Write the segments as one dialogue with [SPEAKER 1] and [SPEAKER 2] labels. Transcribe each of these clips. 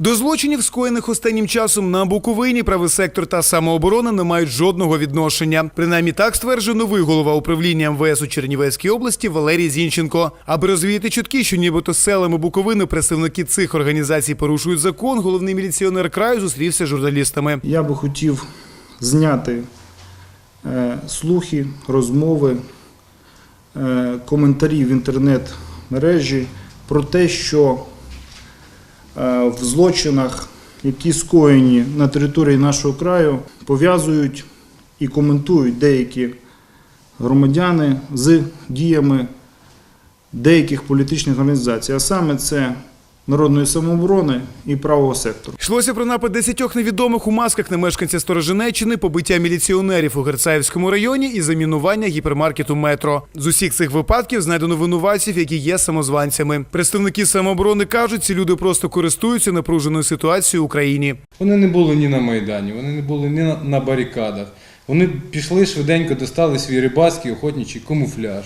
[SPEAKER 1] До злочинів, скоєних останнім часом на Буковині, правий сектор та самооборона не мають жодного відношення. Принаймні так стверджує новий голова управління МВС у Чернівецькій області Валерій Зінченко. Аби розвіяти чутки, що нібито селами Буковини представники цих організацій порушують закон, головний міліціонер краю зустрівся з журналістами.
[SPEAKER 2] Я би хотів зняти е, слухи, розмови, е, коментарі в інтернет-мережі про те, що в злочинах, які скоєні на території нашого краю, пов'язують і коментують деякі громадяни з діями деяких політичних організацій, а саме це народної самооборони і правого сектору.
[SPEAKER 1] Йшлося про напад десятьох невідомих у масках на мешканця Сторожинеччини, побиття міліціонерів у Герцаївському районі і замінування гіпермаркету метро. З усіх цих випадків знайдено винуватців, які є самозванцями. Представники самооборони кажуть, ці люди просто користуються напруженою ситуацією в Україні.
[SPEAKER 3] Вони не були ні на Майдані, вони не були ні на, на барикадах. Вони пішли швиденько, достали свій рибацький охотничий камуфляж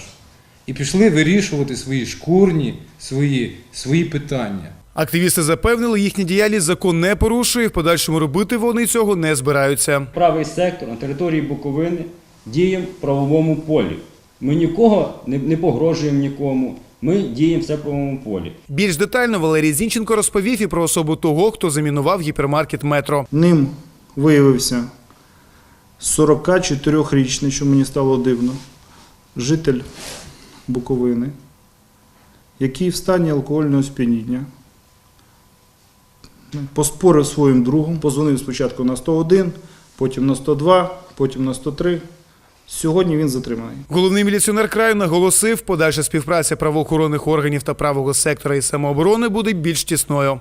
[SPEAKER 3] і пішли вирішувати свої шкурні, свої, свої питання.
[SPEAKER 1] Активісти запевнили, їхня діяльність закон не порушує. В подальшому робити вони цього не збираються.
[SPEAKER 4] правий сектор на території Буковини діє в правовому полі. Ми нікого не, не погрожуємо нікому. Ми діємо все в правовому полі.
[SPEAKER 1] Більш детально Валерій Зінченко розповів і про особу того, хто замінував гіпермаркет метро.
[SPEAKER 2] Ним виявився 44-річний, що мені стало дивно, житель Буковини, який в стані алкогольного сп'яніння поспорив своїм другом, позвонив спочатку на 101, потім на 102, потім на 103. Сьогодні він затриманий.
[SPEAKER 1] Головний міліціонер краю наголосив, подальша співпраця правоохоронних органів та правого сектора і самооборони буде більш тісною.